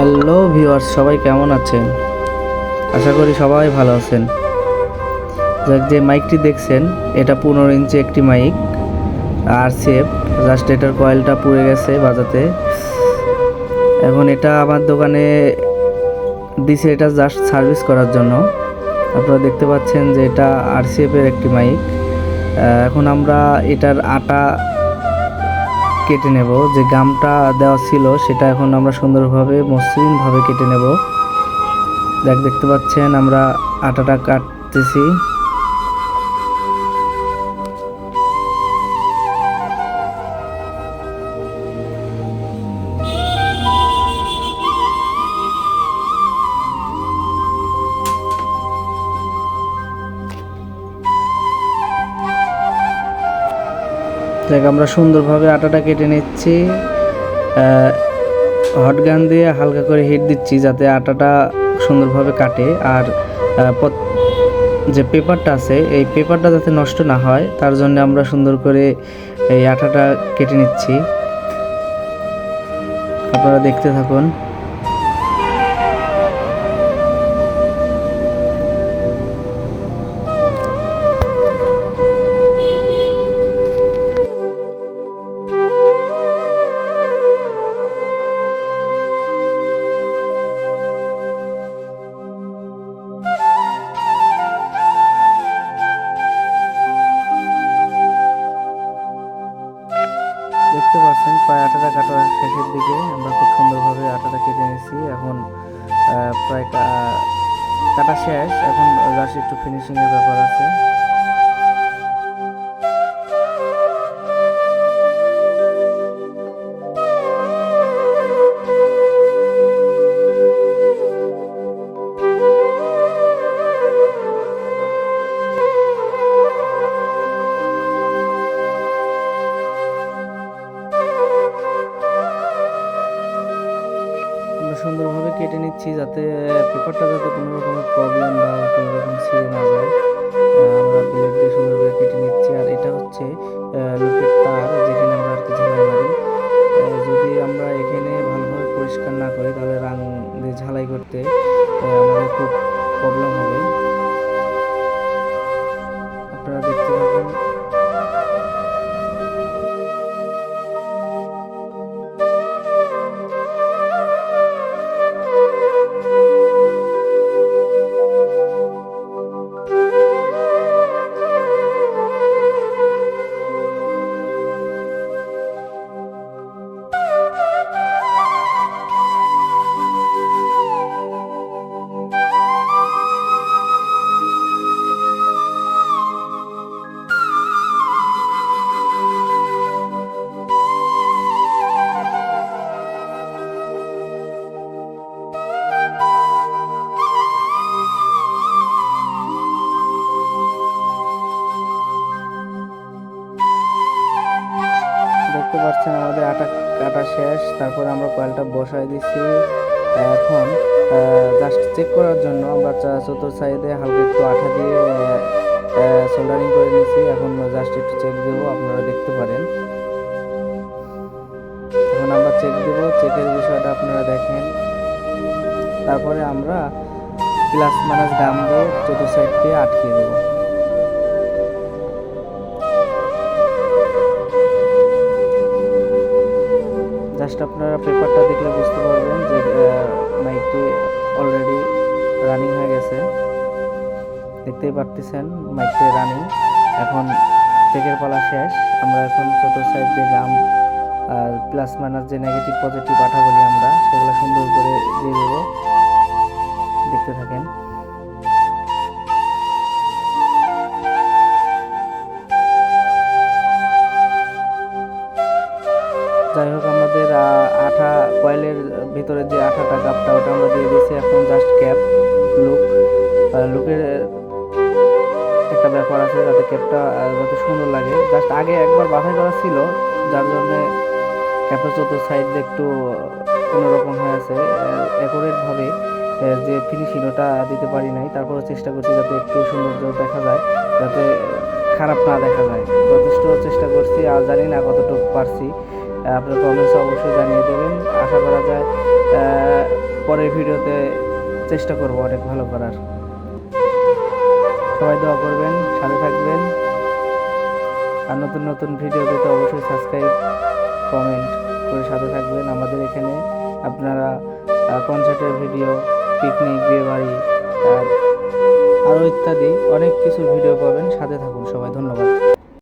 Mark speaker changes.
Speaker 1: Hello viewers, সবাই কেমন আছেন? আশা করি সবাই ভালো আছেন। যে মাইকটি দেখছেন, এটা পনেরো ইঞ্চি একটি মাইক, আর সেফ জাস্ট এটার কয়েলটা পুড়ে গেছে বাজাতে। এখন এটা আমার দোকানে দিছে এটা জাস্ট সার্ভিস করার জন্য। আপনারা দেখতে পাচ্ছেন যে এটা আরসিএফের একটি মাইক। এখন আমরা এটার আটা কেটে নেব। যে গামটা দেওয়া ছিল, সেটা এখন আমরা সুন্দরভাবে মসৃণভাবে কেটে নেব। দেখ, দেখতে পাচ্ছেন, আমরা আটাটা কাটতেছি। দেখ আমরা সুন্দরভাবে আটাটা কেটে নিচ্ছি। হট গান দিয়ে হালকা করে হিট দিচ্ছি যাতে আটাটা সুন্দরভাবে কাটে। আর যে পেপারটা আছে, এই পেপারটা যাতে নষ্ট না হয়, তার জন্য আমরা সুন্দর করে এই আটাটা কেটে নিচ্ছি। আপনারা দেখতে থাকুন। দেখতে পাচ্ছেন, প্রায় আটাটা কাটা শেষের দিকে আমরা খুব সুন্দরভাবে আটাটা কেটে নিয়েছি। এখন প্রায় কাটা শেষ। এখন, জাস্ট একটু ফিনিশিংয়ের ব্যাপার আছে। আমরা কেটে নিচ্ছি যাতে পেপারটা যাতে কোনো রকমের প্রবলেম বা কোনো রকম ছিঁড়ে না যায়। আমরা ব্লেড দিয়ে সুন্দরভাবে কেটে নিচ্ছি। আর এটা হচ্ছে লুপের তার, যেখানে আমরা আর কি ঝালাই মারি। যদি আমরা এখানে ভালোভাবে পরিষ্কার না করি, তাহলে রান দিয়ে ঝালাই করতে আমাদের খুব প্রবলেম হবে। দেখতে পাচ্ছেন আমাদের আটা কাটা শেষ। তারপরে আমরা কয়েলটা বসাই দিছি। এখন জাস্ট চেক করার জন্য আমরা চা- চতুর্থ সাইডে হালকা একটু আঠা দিয়ে সোল্ডারিং করে নিয়েছি এখন জাস্ট একটু চেক দেবো, আপনারা দেখতে পারেন। এখন আমরা চেক দেবো চেকের বিষয়টা আপনারা দেখেন। তারপরে আমরা প্লাস মাইনাস গাম দিয়ে চতুর্থ সাইড দিয়ে আটকে দেবো। জাস্ট আপনারা পেপারটা দেখলে বুঝতে পারবেন যে মাইকটি অলরেডি রানিং হয়ে গেছে। দেখতেই পারতেছেন মাইকটি রানিং এখন চেকের পালা শেষ। আমরা এখন চতুর্থ সাইড দিয়ে গাম আর প্লাস মাইনাস যে নেগেটিভ পজিটিভ আঠা বলি আমরা, সেগুলো সুন্দর করে দিয়ে দেবো। দেখতে থাকেন। কয়েলের ভিতরে যে আঠাটা কাপটা ওটা আমরা দিয়ে দিয়েছি এখন জাস্ট ক্যাপ লুক লুকের একটা ব্যাপার আছে যাতে ক্যাপটা যাতে সুন্দর লাগে। জাস্ট আগে একবার বাছাই করা ছিল, যার জন্যে ক্যাপের চতুর্থ সাইড একটু অন্যরকম হয়ে আছে। অ্যাকুরেটভাবে যে ফিনিশিং ওটা দিতে পারি নাই তারপরে চেষ্টা করছি যাতে একটু সৌন্দর্য দেখা যায়, যাতে খারাপ না দেখা যায়। যথেষ্ট চেষ্টা করছি, আর জানি না কতটুকু পারছি। আপনার কমেন্টস অবশ্যই জানিয়ে দেবেন। আশা করা যায় পরের ভিডিওতে চেষ্টা করব অনেক ভালো করার। সবাই দোয়া করবেন, সাথে থাকবেন। আর নতুন নতুন ভিডিও পেতে অবশ্যই সাবস্ক্রাইব কমেন্ট করে সাথে থাকবেন আমাদের এখানে। আপনারা কনসার্টের ভিডিও পিকনিক বিয়েবাড়ি, আর আরও ইত্যাদি অনেক কিছু ভিডিও পাবেন। সাথে থাকুন সবাই, ধন্যবাদ।